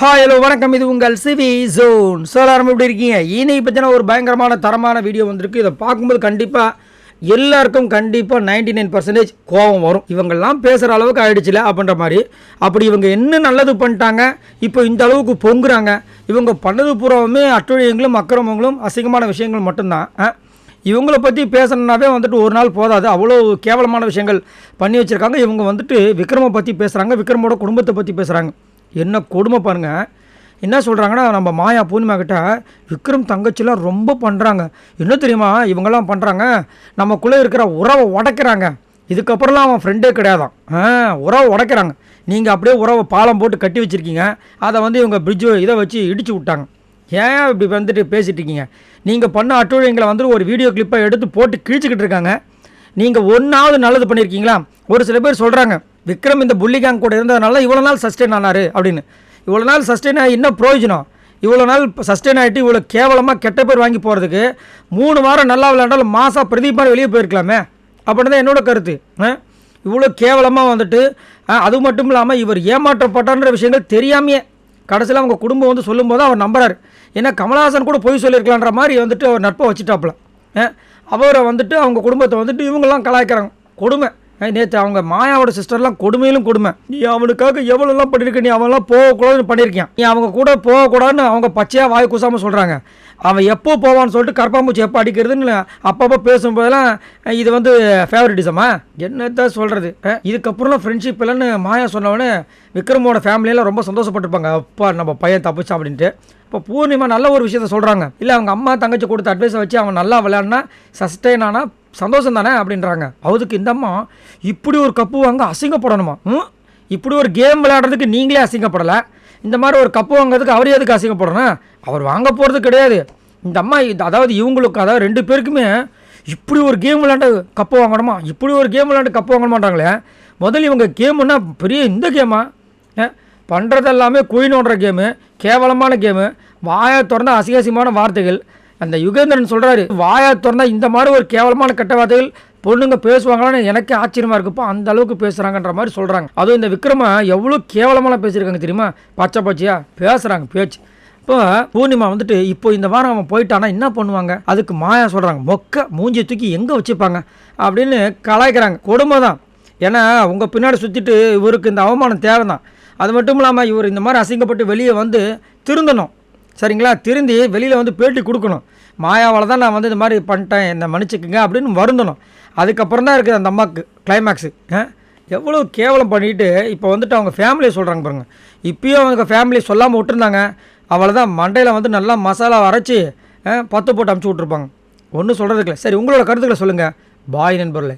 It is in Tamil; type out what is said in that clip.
ஹாய் ஹலோ வணக்கம். இது உங்கள் சிவி ஜோன் சோலாரம் எப்படி இருக்கீங்க? இனி பற்றின ஒரு பயங்கரமான தரமான வீடியோ வந்திருக்கு. இதை பார்க்கும்போது கண்டிப்பாக எல்லாருக்கும் கண்டிப்பாக நைன்டி நைன் பர்சன்டேஜ் கோபம் வரும். இவங்கெல்லாம் பேசுகிற அளவுக்கு ஆயிடுச்சுல அப்படின்ற மாதிரி. அப்படி இவங்க என்ன நல்லது பண்ணிட்டாங்க? இப்போ இந்த அளவுக்கு பொங்குறாங்க. இவங்க பண்ணது பூராவுமே அட்டுழியங்களும் அக்கிரமங்களும் அசிங்கமான விஷயங்கள் மட்டும்தான். இவங்கள பற்றி பேசணுன்னாவே வந்துட்டு ஒரு நாள் போதாது. அவ்வளோ கேவலமான விஷயங்கள் பண்ணி வச்சுருக்காங்க. இவங்க வந்துட்டு விக்ரமை பற்றி பேசுகிறாங்க விக்ரமோட குடும்பத்தை பற்றி பேசுகிறாங்க என்ன கொடுமை பாருங்க. என்ன சொல்கிறாங்கன்னா நம்ம மாயா பூர்ணிமா கிட்ட விக்ரம் தங்கச்சிலாம் ரொம்ப பண்ணுறாங்க என்ன தெரியுமா இவங்கெல்லாம் பண்ணுறாங்க நமக்குள்ளே இருக்கிற உறவை உடைக்கிறாங்க. இதுக்கப்புறம்லாம் அவன் ஃப்ரெண்டே கிடையாதான். உறவை உடைக்கிறாங்க. நீங்கள் அப்படியே உறவை பாலம் போட்டு கட்டி வச்சுருக்கீங்க. அதை வந்து இவங்க பிரிட்ஜு இதை வச்சு இடிச்சு விட்டாங்க. ஏன் இப்படி வந்துட்டு பேசிகிட்டு இருக்கீங்க? நீங்கள் பண்ண அட்டுழியங்களை வந்து ஒரு வீடியோ கிளிப்பை எடுத்து போட்டு கிழிச்சிக்கிட்டு இருக்காங்க. நீங்கள் ஒன்றாவது நல்லது பண்ணியிருக்கீங்களா ஒரு சில பேர் சொல்கிறாங்க விக்ரம் இந்த புள்ளி கேங் கூட இருந்ததுனால இவ்வளோ நாள் சஸ்டெயின் ஆனார் அப்படின்னு. இவ்வளோ நாள் சஸ்டெயின் ஆகி என்ன பிரயோஜனம்? இவ்வளோ நாள் சஸ்டெயின் ஆகிட்டு இவ்வளோ கேவலமாக கெட்ட பேர் வாங்கி போகிறதுக்கு மூணு வாரம் நல்லா விளையாண்டாலும் மாதம் பிரதீபான வெளியே போயிருக்கலாமே? அப்படின்னு தான் என்னோட கருத்து. இவ்வளோ கேவலமாக வந்துட்டு அது மட்டும் இல்லாமல் இவர் ஏமாற்றப்பட்டான்ற விஷயங்கள் தெரியாமையே கடைசியில் அவங்க குடும்பம் வந்து சொல்லும்போது அவர் நம்புறாரு. ஏன்னா கமலஹாசன் கூட பொய் சொல்லியிருக்கலான்ற மாதிரி வந்துட்டு அவர் நட்பை வச்சுட்டாப்புல. அவரை வந்துட்டு அவங்க குடும்பத்தை வந்துட்டு இவங்கெல்லாம் கலாய்க்கிறாங்க. கொடுமை. நேற்று அவங்க மாயாவோட சிஸ்டர்லாம் கொடுமையிலும் கொடுமை. நீ அவனுக்காக எவ்வளோலாம் பண்ணியிருக்க நீ அவன்லாம் போகக்கூடாதுன்னு பண்ணியிருக்கான் நீ அவங்க கூட போகக்கூடாதுன்னு அவங்க பச்சையாக வாய் கூசாமல் சொல்கிறாங்க அவன் எப்போ போவான்னு சொல்லிட்டு கருப்பாம்பூச்சி எப்போ அடிக்கிறதுன்னு அப்பப்போ பேசும்போதெல்லாம் இது வந்து ஃபேவரட்டிசமா என்னத்தான் சொல்கிறது இதுக்கப்புறம் ஃப்ரெண்ட்ஷிப் இல்லைன்னு மாயா சொன்னவொடனே விக்ரமோட ஃபேமிலியெல்லாம் ரொம்ப சந்தோஷப்பட்டிருப்பாங்க. அப்பா நம்ம பையன் தப்பிச்சான் அப்படின்ட்டு. இப்போ பூர்ணிமா நல்ல ஒரு விஷயத்த சொல்கிறாங்க இல்லை அவங்க அம்மா தங்கச்சி கொடுத்த அட்வைஸை வச்சு அவன் நல்லா விளையாடினா சஸ்டெயின் ஆனால் சந்தோஷம் தானே அப்படின்றாங்க. அவதுக்கு இந்த அம்மா இப்படி ஒரு கப்பு வாங்க அசிங்கப்படணுமா? ம் இப்படி ஒரு கேம் விளையாடுறதுக்கு நீங்களே அசிங்கப்படலை. இந்த மாதிரி ஒரு கப்பு வாங்குறதுக்கு அவர் எதுக்கு அசிங்கப்படணும் அவர் வாங்க போகிறது கிடையாது. இந்த அம்மா அதாவது இவங்களுக்கு அதாவது ரெண்டு பேருக்குமே இப்படி ஒரு கேம் விளையாண்டு கப்பு வாங்கணுமா? இப்படி ஒரு கேம் விளையாண்டு கப்பு வாங்க மாட்டாங்களே முதல்ல இவங்க கேமுன்னா பெரிய இந்த கேமா பண்ணுறது எல்லாமே ஓடுற கேமு கேவலமான கேமு வாயை திறந்த அசிகாசியமான வார்த்தைகள். அந்த யுகேந்திரன் சொல்கிறாரு வாயா திறந்தால் இந்த மாதிரி ஒரு கேவலமான கெட்ட வார்த்தைகள் பொண்ணுங்க பேசுவாங்களான்னு எனக்கே ஆச்சரியமாக இருக்குப்பா அந்த அளவுக்கு பேசுகிறாங்கன்ற மாதிரி சொல்கிறாங்க அதுவும் இந்த விக்ரமா எவ்வளோ கேவலமாக பேசியிருக்காங்க தெரியுமா? பச்சை பச்சையாக பேசுகிறாங்க பேச்சு. இப்போ பூர்ணிமா வந்துட்டு இப்போ இந்த வாரம் அவன் போயிட்டானா என்ன பண்ணுவாங்க? அதுக்கு மாயா சொல்கிறாங்க மொக்க மூஞ்சி தூக்கி எங்கே வச்சுப்பாங்க? அப்படின்னு கலாய்க்கிறாங்க. கொடுமை தான். ஏன்னா உங்கள் பின்னாடி சுற்றிட்டு இவருக்கு இந்த அவமானம் தேவை தான் அது மட்டும் இல்லாமல் இவர் இந்த மாதிரி அசிங்கப்பட்டு வெளியே வந்து திருந்தணும். சரிங்களா? திருந்தி வெளியில் வந்து பேட்டி கொடுக்கணும். மாயாவால் தான் நான் வந்து இந்த மாதிரி பண்ணிட்டேன் என்னை மன்னிச்சுக்குங்க அப்படின்னு வருந்தணும். அதுக்கப்புறம் தான் இருக்குது அந்த அம்மாவுக்கு கிளைமேக்ஸு எவ்வளோ கேவலம் பண்ணிட்டு இப்போ வந்துட்டு அவங்க ஃபேமிலியை சொல்கிறாங்க பாருங்க. இப்பயும் அவங்க ஃபேமிலி சொல்லாமல் விட்டுருந்தாங்க. அவளை தான் மண்டையில் வந்து நல்லா மசாலா அரைச்சி பத்து போட்டு அமுச்சு விட்ருப்பாங்க ஒன்றும் சொல்கிறதுக்கு இல்லை. சரி உங்களோட கருத்துக்களை சொல்லுங்கள் பாய் நண்பர்களே.